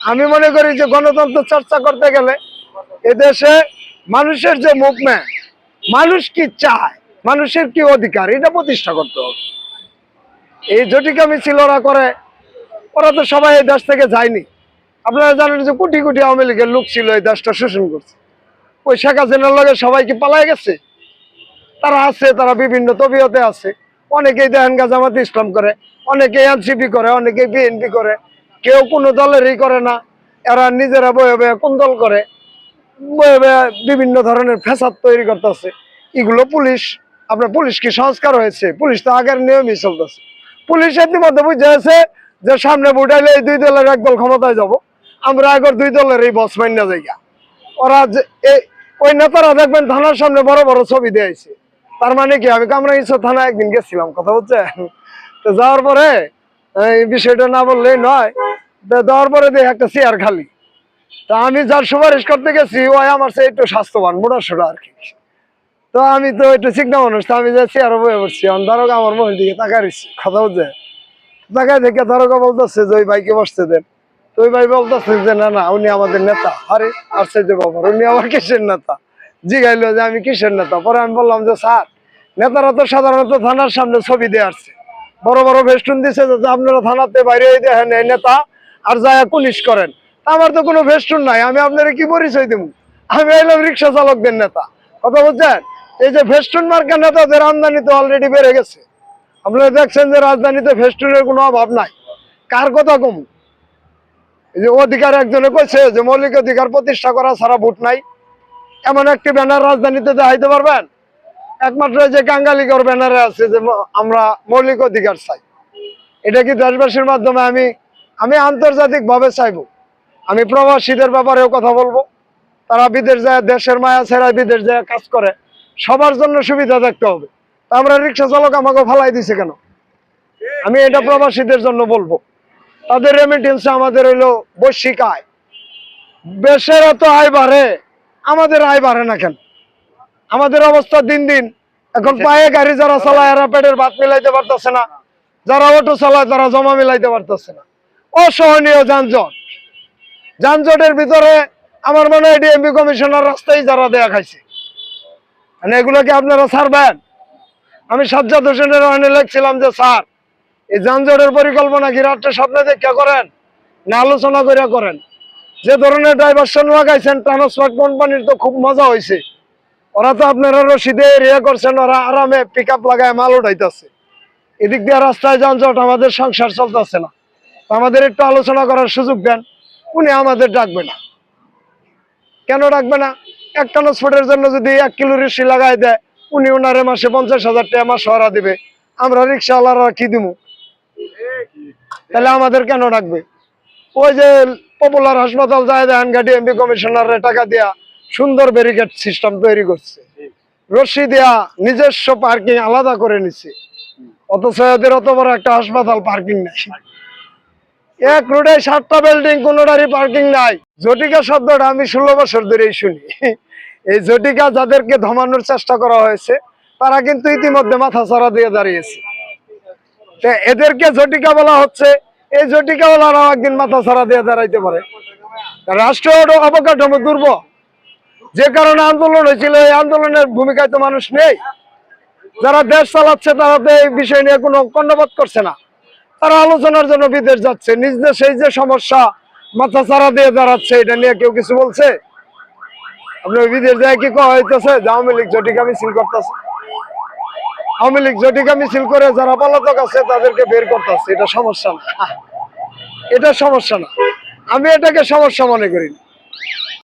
আমি মনে করি যে গণতন্ত্র চর্চা করতে গেলে এদেশে মানুষের যে মুভমেন্ট মানুষ কি চায়, মানুষের কি অধিকার, এটা প্রতিষ্ঠা করতে হবে। এই জটিকা মিছিল ওরা করে, ওরা তো সবাই এই দেশ থেকে যায়নি। আপনারা জানেন যে কোটি কোটি আওয়ামী লীগের লোক ছিল এই দেশটা শোষণ করছে। ওই শেখ হাসিনার লগে সবাই কি পালায় গেছে? তারা আছে, তারা বিভিন্ন তবিয়তে আছে। অনেকেই দেখেন জামাত ইসলাম করে, অনেকেই এনসিপি করে, অনেকেই বিএনপি করে। কেউ কোনো দলেরই করে না। এরা নিজেরা বয়ে বয়ে কোন দল করে? বয়ে বয়ে বিভিন্ন ধরনের ফেসাদ তৈরি করতেছে। এগুলো পুলিশ, আপনার পুলিশ কি সংস্কার হয়েছে? পুলিশ তো আগের নিয়মই চলতেছে। পুলিশ ইতিমধ্যে বুঝেছে যে সামনে বুঝাইলে এই দুই দলের এক দল ক্ষমতায় যাব। আমরা আগের দুই দলের এই বস মান্য জায়গা। ওরা ওই নেতারা দেখবেন থানার সামনে বড় বড় ছবি দিয়েছে। তার মানে কি, আমি কামরাঙ্গীর থানা একদিন গেছিলাম, কথা হচ্ছে তো যাওয়ার পরে, এই বিষয়টা না বললেই নয় তো যাওয়ার পরে দেখি একটা চেয়ার খালি। তা আমি যার সুপারিশ করতে গেছি, ওই আমার সে একটু স্বাস্থ্যবান, মোটা সোটা আর কি। তো আমি তো একটু চিকনা মানুষ, তো আমি যে চেয়ারে বয়ে পড়ছি অন্ধারক আমার মহিল দিকে তাকাই রয়েছি, কথা বলছে তাকায় দেখে ধরকা বলতেছে যে ওই ভাইকে বসতে দেন। তো ওই ভাই বলতেছে যে, না না, উনি আমাদের নেতা। আরে আসছে যে বাবা উনি আমার কিসের নেতা? জিগাইলো যে আমি কিসের নেতা? পরে আমি বললাম যে, স্যার, নেতারা তো সাধারণত থানার সামনে ছবি দিয়ে আসছে। বড় বড় ভেস্টুন দিছে যাতে আপনারা থানাতে বাইরে দেখেন এই নেতা আর যায় পুলিশ করেন। আমার তো কোনো ভেস্টুন নাই, আমি আপনারা কি পরিচয় দেবো আমি এলাম রিক্সা চালকদের নেতা। কথা বলছেন এই যে ভেস্টুন মার্কা নেতাদের আমদানি তো অলরেডি বেড়ে গেছে। আপনারা দেখছেন যে রাজধানীতে ফেস্টুনের কোনো অভাব নাই। কার কথা কম? এই যে অধিকার একজনে কইছে যে মৌলিক অধিকার প্রতিষ্ঠা করা ছাড়া ভোট নাই। এমন একটি ব্যানার রাজধানীতে দেখাইতে পারবেন? একমাত্র যে কাঙ্গালিগর ব্যানারে আছে যে আমরা মৌলিক অধিকার চাই। এটা কি দেশবাসীর মাধ্যমে আমি আমি আন্তর্জাতিক ভাবে চাইব। আমি প্রবাসীদের ব্যাপারেও কথা বলব। তারা বিদেশ যায়, দেশের মায়া ছেড়া বিদেশ যায়, কাজ করে। সবার জন্য সুবিধা দেখতে হবে। আমরা রিক্সা চালক আমাকে ফালাই দিছে কেন? আমি এটা প্রবাসীদের জন্য বলব। তাদের রেমিটেন্স আমাদের হইল বৈশ্বিক আয়। দেশের এত আয় বাড়ে, আমাদের আয় বাড়ে না কেন? আমাদের অবস্থা দিন দিন। এখন পায়ে গাড়ি যারা চালায়, এরা পেটের ভাত মিলাইতে পারতেছে না। যারা অটো চালায়, তারা জমা মিলাইতে পারতেছে না। অসহনীয় যানজট। যানজটের ভিতরে আমার মনে হয় ডিএমপি কমিশনার রাস্তায় যারা দেয়া খাইছে। মানে এগুলো কি আপনারা ছাড়বেন। আমি সাজ্জাদ হোসেনের ওখানে লিখছিলাম যে, স্যার, এই যানজটের পরিকল্পনা কি রাত্রে স্বপ্নে দেখা করেন? না আলোচনা করে করেন? যে ধরনের ডাইভারশন লাগাইছেন ট্রান্সপোর্ট কোম্পানির তো খুব মজা হয়েছে ওরা তো আপনারা রশিদে এরিয়া করছেন, ওরা আরামে পিক আপ লাগায় মাল উঠাইতেছে। এদিক দিয়ে রাস্তায় যানজট, আমাদের সংসার চলতেছে না। আমাদের একটু আলোচনা করার সুযোগ দেন। উনি আমাদের ডাকবে না। কেন ডাকবে না? এক ট্রান্সপোর্টের জন্য যদি এক কিলো রিক্সি লাগাই দেয়, উনি ওনারে মাসে পঞ্চাশ হাজার টাকা মাস হরা দিবে। আমরা রিক্সাওয়ালারা কি দিব তাহলে আমাদের কেন ডাকবে? ওই যে পপুলার হাসপাতাল যায় দেন গাড়ি এমপি কমিশনারের টাকা দিয়া সুন্দর ব্যারিকেড সিস্টেম তৈরি করছে। রশি দেয়া নিজস্ব পার্কিং আলাদা করে নিচ্ছে অথচ এদের অত বড় একটা হাসপাতাল পার্কিং নাই। এক রোডে সাতটা বিল্ডিং কোনোটারই পার্কিং নাই। জটিকা শব্দটা আমি ষোলো বছর ধরেই শুনি। এই জটিকা যাদেরকে ধমানোর চেষ্টা করা হয়েছে, তারা কিন্তু ইতিমধ্যে মাথা ছাড়া দিয়ে দাঁড়িয়েছে। এদেরকে জটিকা বলা হচ্ছে, এই জটিকা বলারাও একদিন মাথা ছাড়া দিয়ে দাঁড়াইতে পারে। রাষ্ট্র অবকাঠামো দুর্বল। যে কারণে আন্দোলন হয়েছিল, এই আন্দোলনের ভূমিকায় তো মানুষ নেই। যারা দেশ চালাচ্ছে, তারা তো এই বিষয় নিয়ে কোনো কর্ণপাত করছে না। তারা আলোচনার জন্য বিদেশ যাচ্ছে। নিজ দেশে যে সমস্যা মাথা চারা দিয়ে দাঁড়াচ্ছে, এটা নিয়ে কেউ কিছু বলছে? আপনার বিদেশ যায় কি কয়া হইতেছে? যে আওয়ামী লীগ জটিকা মিছিল করতেছে। আওয়ামী লীগ জটিকা মিছিল করে যারা পলাতক আছে, তাদেরকে বের করতেছে। এটা সমস্যা না। এটা সমস্যা না। আমি এটাকে সমস্যা মনে করি না।